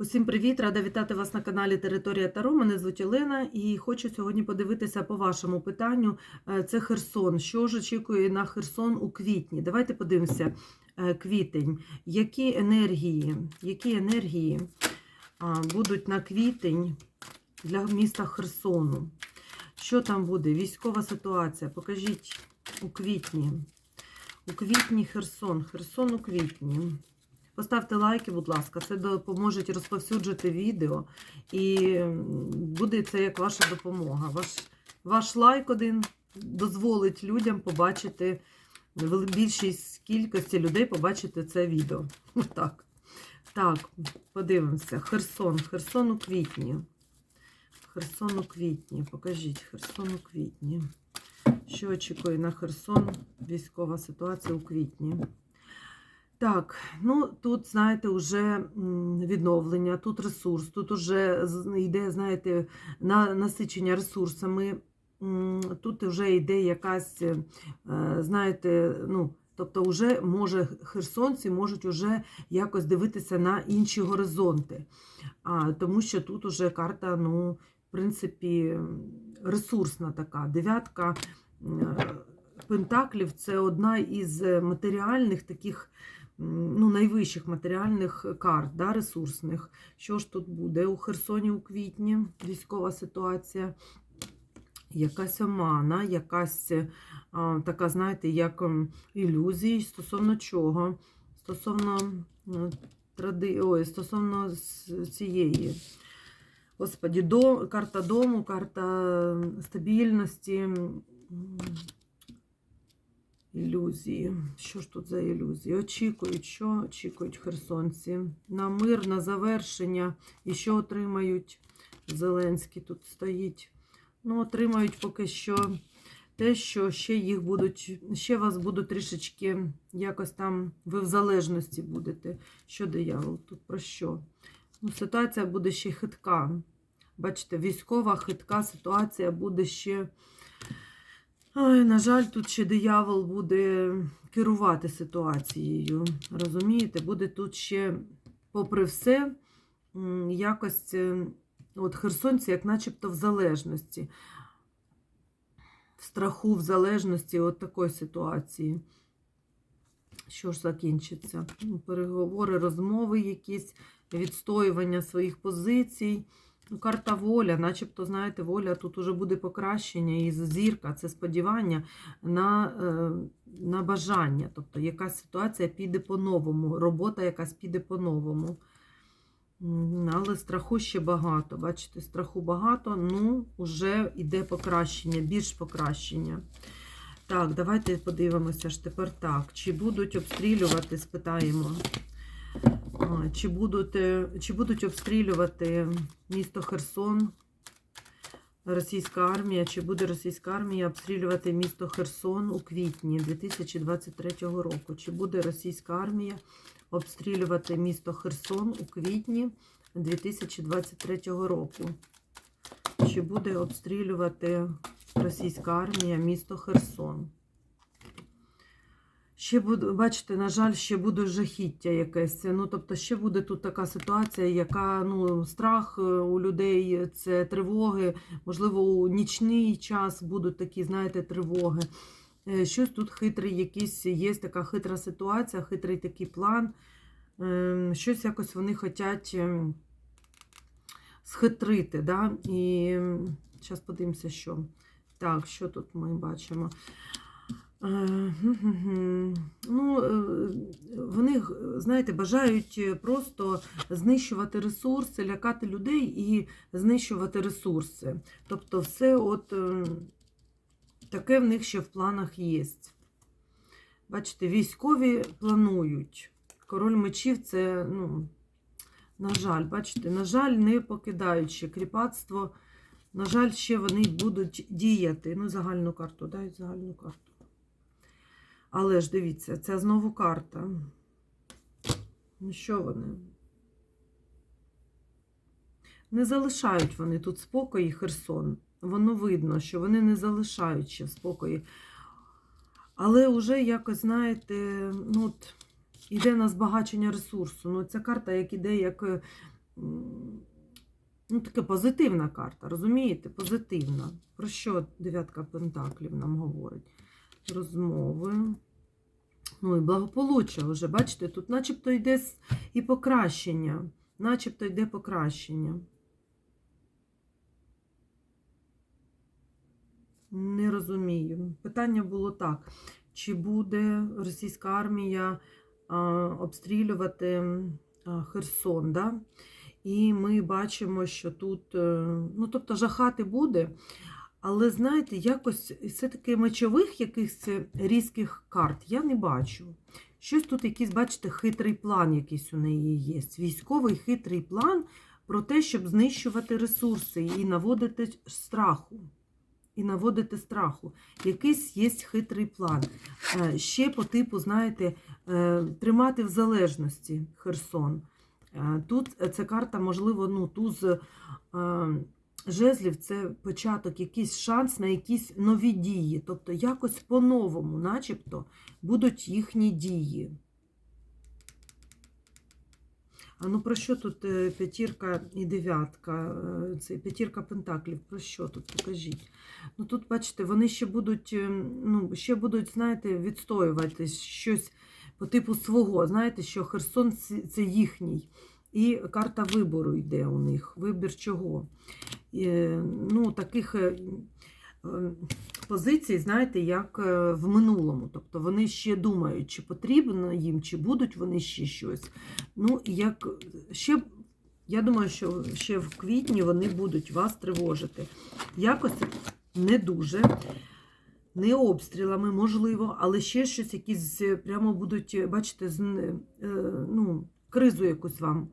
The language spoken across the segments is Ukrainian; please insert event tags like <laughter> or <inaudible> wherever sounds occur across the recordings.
Усім привіт! Рада вітати вас на каналі Територія Таро. Мене звуть Олена і хочу сьогодні подивитися по вашому питанню. Е, Це Херсон. Що ж очікує на Херсон у квітні? Давайте подивимося е, квітень. Які енергії, які енергії будуть на квітень для міста Херсону? Що там буде? Військова ситуація. Покажіть у квітні. У квітні Херсон. Херсон у квітні. Поставте лайки, будь ласка, це допоможе розповсюджити відео. І буде це як ваша допомога. Ваш, ваш лайк один дозволить людям побачити більшість кількості людей побачити це відео. <laughs> Так. Так, подивимося. Херсон. Херсон у квітні. Херсон у квітні. Покажіть, Херсон у квітні. Що очікує на Херсон? Військова ситуація у квітні. Так, ну тут, знаєте, вже відновлення, тут ресурс, тут вже йде, знаєте, на насичення ресурсами. Тут вже йде якась, е, знаєте, ну, тобто, вже може херсонці можуть вже якось дивитися на інші горизонти. А, тому що тут уже карта, ну, в принципі, ресурсна така. Дев'ятка е, пентаклів це одна із матеріальних таких ну, найвищих матеріальних карт, да, ресурсних. Що ж тут буде у Херсоні у квітні? Військова ситуація. Якась омана, якась а, така, знаєте, як ілюзії стосовно чого? Стосовно тради... Ой, стосовно цієї. Господі, до... карта дому, карта стабільності. Ілюзії. Що ж тут за ілюзії? Очікують, що очікують херсонці? На мир, на завершення. І що отримають? Зеленський тут стоїть. Ну, отримають поки що те, що ще їх будуть, ще вас будуть трішечки якось там, ви в залежності будете. Що диявол? Тут про що? Ну, ситуація буде ще хитка. Бачите, військова хитка ситуація буде ще. Ой, на жаль, тут ще диявол буде керувати ситуацією. Розумієте, буде тут ще, попри все, якось е, от херсонці, як начебто в залежності, в страху, в залежності от такої ситуації. Що ж закінчиться? Ну, Переговори, розмови якісь, відстоювання своїх позицій. Ну, карта воля, начебто, знаєте, воля тут уже буде покращення і зірка, це сподівання на, е, на бажання. Тобто якась ситуація піде по-новому, робота якась піде по-новому. Але страху ще багато. Бачите, страху багато, ну, вже йде покращення, більш покращення. Так, давайте подивимося ж тепер так. Чи будуть обстрілювати, спитаємо. Чи будуть, чи будуть обстрілювати місто Херсон, російська армія, чи буде російська армія обстрілювати місто Херсон у квітні 2023 року? Чи буде російська армія обстрілювати місто Херсон у квітні 2023 року? Чи буде обстрілювати російська армія місто Херсон? Ще буде, бачите, на жаль, ще буде жахіття якесь. Ну, тобто, ще буде тут така ситуація, яка ну, страх е, у людей, це тривоги. Можливо, у нічний час будуть такі, знаєте, тривоги. Е, Щось тут хитрий, якийсь є така хитра ситуація, хитрий такий план. Ем, Щось якось вони хочуть ем, схитрити. Да? І зараз подивимося, що. Так, що тут ми бачимо? Е. Ну, е, вони, знаєте, бажають просто знищувати ресурси, лякати людей і знищувати ресурси. Тобто, все от е, таке в них ще в планах є. Бачите, військові планують. Король мечів це, ну, на жаль, бачите, на жаль, не покидаючи кріпацтво. На жаль, ще вони будуть діяти. Ну, загальну карту, дають загальну карту. Але ж дивіться, це знову карта. Ну, що вони? Не залишають вони тут спокої, Херсон. Воно видно, що вони не залишають ще спокої. Але вже якось, знаєте, ну, от, іде на збагачення ресурсу. Ну, ця карта, як іде, як ну, таке позитивна карта, розумієте? Позитивна. Про що дев'ятка пентаклів нам говорить? Розмови. Ну і благополуччя вже, бачите, тут начебто йде і покращення. Начебто йде покращення. Не розумію. Питання було так: чи буде російська армія обстрілювати Херсон? Да? І ми бачимо, що тут, е, ну тобто, жахати буде, але знаєте, якось все-таки мечових якихось різких карт я не бачу. Щось тут якийсь, бачите, хитрий план якийсь у неї є. Військовий хитрий план про те, щоб знищувати ресурси і наводити страху. І наводити страху. Якийсь є хитрий план. Е, Ще по типу, знаєте, е, тримати в залежності Херсон. Е, Тут ця карта, можливо, ну, туз е, жезлів це початок, якийсь шанс на якісь нові дії. Тобто якось по-новому, начебто, будуть їхні дії. А ну про що тут е, п'ятірка і дев'ятка? Е, Це п'ятірка пентаклів. Про що тут? Покажіть. Ну тут, бачите, вони ще будуть, е, ну, ще будуть, знаєте, відстоювати щось по типу свого. Знаєте, що Херсон це їхній. І карта вибору йде у них. Вибір чого? Е, Ну, таких е, е, позицій, знаєте, як е, в минулому. Тобто вони ще думають, чи потрібно їм, чи будуть вони ще щось. Ну, як ще, я думаю, що ще в квітні вони будуть вас тривожити. Якось не дуже. Не обстрілами, можливо, але ще щось якісь прямо будуть, бачите, з, ну, кризу якусь вам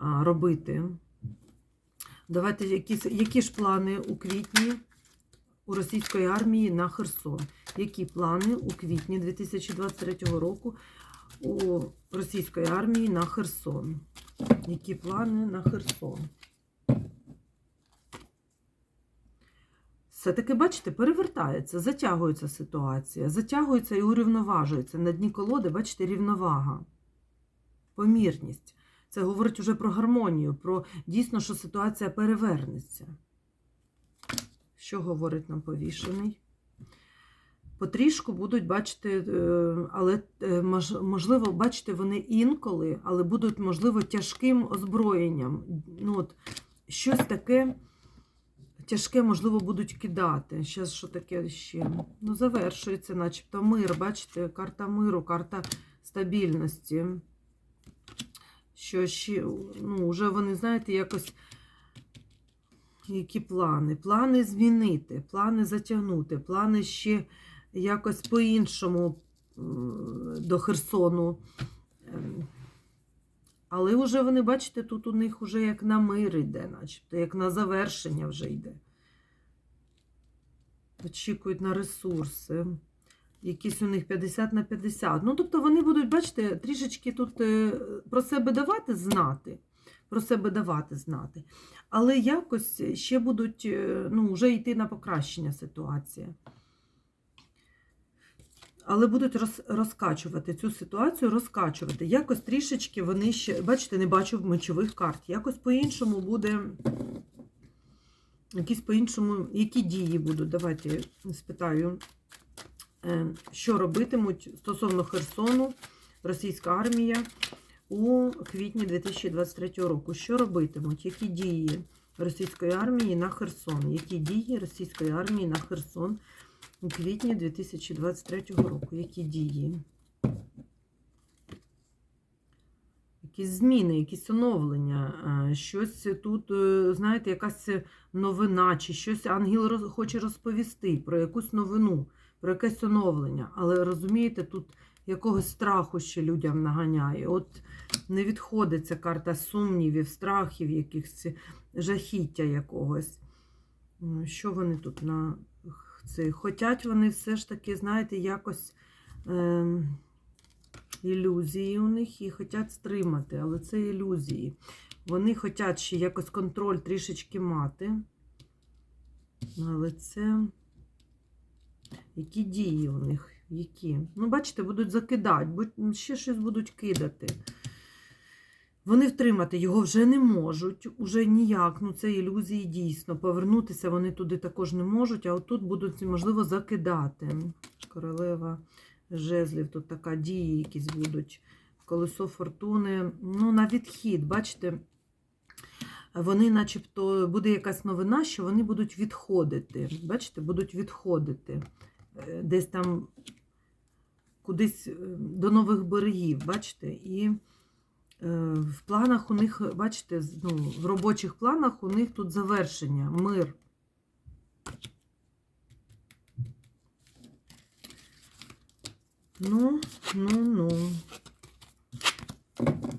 робити. Давайте якісь, які ж плани у квітні у російської армії на Херсон? Які плани у квітні 2023 року у російської армії на Херсон? Які плани на Херсон? Все-таки, бачите, перевертається, затягується ситуація, затягується і урівноважується. На дні колоди, бачите, рівновага, помірність. Це говорить уже про гармонію, про дійсно, що ситуація перевернеться. Що говорить нам повішений? Потрішку будуть бачити, е, але е, можливо, бачите, вони інколи, але будуть, можливо, тяжким озброєнням. Ну, от, щось таке тяжке, можливо, будуть кидати. Зараз що таке ще? Ну, завершується, начебто мир. Бачите, карта миру, карта стабільності. Що ще, ну, вже вони, знаєте, якось. Які плани? Плани змінити, плани затягнути, плани ще якось по-іншому до Херсону. Ем, Але вже вони, бачите, тут у них вже як на мир йде, начебто, як на завершення вже йде. Очікують на ресурси. Якісь у них 50 на 50. Ну, тобто вони будуть, бачите, трішечки тут е, про себе давати знати. Про себе давати знати. Але якось ще будуть е, ну, вже йти на покращення ситуації. Але будуть роз, розкачувати цю ситуацію, розкачувати. Якось трішечки вони ще, бачите, не бачу мечових карт. Якось по-іншому буде. Якісь по-іншому, які дії будуть? Давайте спитаю, що робитимуть стосовно Херсону, російська армія у квітні 2023 року. Що робитимуть? Які дії російської армії на Херсон? Які дії російської армії на Херсон у квітні 2023 року? Які дії? Якісь зміни, якісь оновлення, е, щось тут, е, знаєте, якась новина, чи щось ангел хоче розповісти про якусь новину, про якесь оновлення. Але розумієте, тут якогось страху ще людям наганяє. От не відходить ця карта сумнівів, страхів, якихось жахіття якогось. Ну, Що вони тут на це? Хотять вони все ж таки, знаєте, якось е, ілюзії у них і хочуть стримати, але це ілюзії. Вони хочуть ще якось контроль трішечки мати. Але це які дії у них? Які? Ну, бачите, будуть закидати, будь- ще щось будуть кидати. Вони втримати його вже не можуть, уже ніяк. Ну це ілюзії дійсно. Повернутися вони туди також не можуть, а отут будуть, можливо, закидати. Королева жезлів, тут така дії якісь будуть. Колесо фортуни. Ну, на відхід, бачите, вони, начебто, буде якась новина, що вони будуть відходити. Бачите, будуть відходити. Е, Десь там кудись е, до нових берегів, бачите, і е, в планах у них, бачите, ну, в робочих планах у них тут завершення, мир. Ну, ну, ну.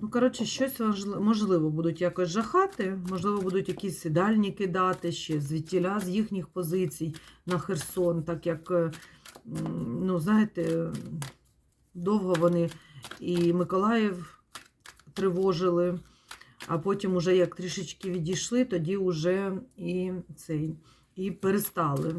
Ну, коротше, щось можливо будуть якось жахати, можливо, будуть якісь дальні кидати ще звідтіля з їхніх позицій на Херсон, так як, е, ну, знаєте, довго вони і Миколаїв тривожили, а потім, уже як трішечки відійшли, тоді вже і цей, і перестали.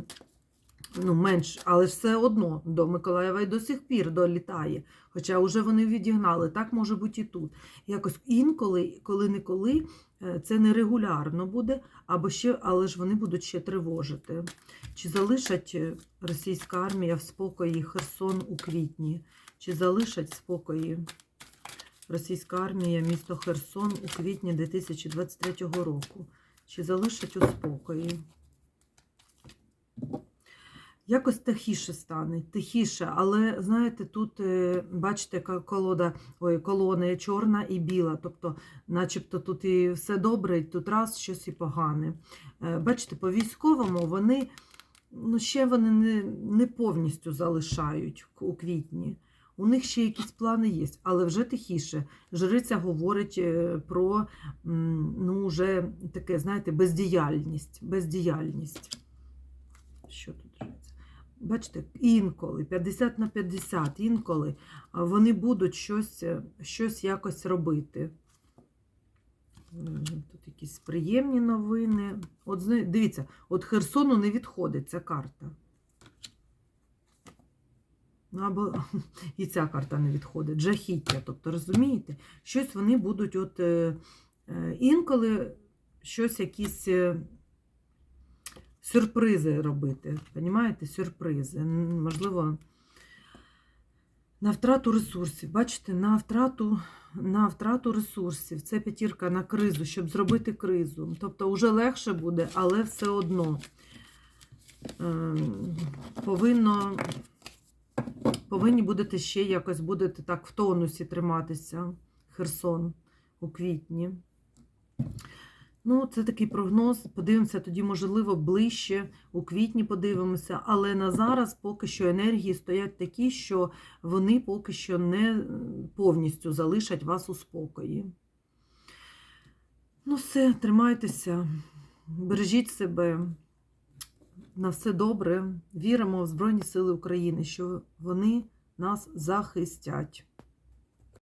Ну, менш, але все одно до Миколаєва і до сих пір долітає. Хоча вже вони відігнали, так може бути і тут. Якось інколи, коли-неколи, е, це нерегулярно буде, або ще, але ж вони будуть ще тривожити. Чи залишать е, російська армія в спокої Херсон у квітні? Чи залишать спокої російська армія місто Херсон у квітні 2023 року? Чи залишать у спокої? Якось тихіше стане, тихіше, але знаєте, тут, е, бачите, колода, ой, колона чорна і біла. Тобто, начебто тут і все добре, і тут раз щось і погане. Е, Бачите, по військовому вони ну, ще вони не, не повністю залишають у квітні. У них ще якісь плани є, але вже тихіше. Жриця говорить е, про ну, вже таке, знаєте, бездіяльність. бездіяльність. Що тут? Бачите, інколи, 50 на 50, інколи вони будуть щось, е, щось якось робити. Тут якісь приємні новини. От дивіться, от Херсону не відходить ця карта. Ну, або <laughs> і ця карта не відходить. Жахіття. Тобто, розумієте, щось вони будуть от е, е, інколи щось якісь. Сюрпризи робити. Понімаєте? Сюрпризи. Можливо, на втрату ресурсів. Бачите, на втрату, на втрату ресурсів. Це п'ятірка на кризу, щоб зробити кризу. Тобто, вже легше буде, але все одно ем, повинно. Повинні будете ще якось будете так в тонусі триматися. Херсон у квітні. Ну, це такий прогноз. Подивимося тоді, можливо, ближче у квітні подивимося. Але на зараз поки що енергії стоять такі, що вони поки що не повністю залишать вас у спокої. Ну, все, тримайтеся, бережіть себе. На все добре. Віримо в Збройні Сили України, що вони нас захистять.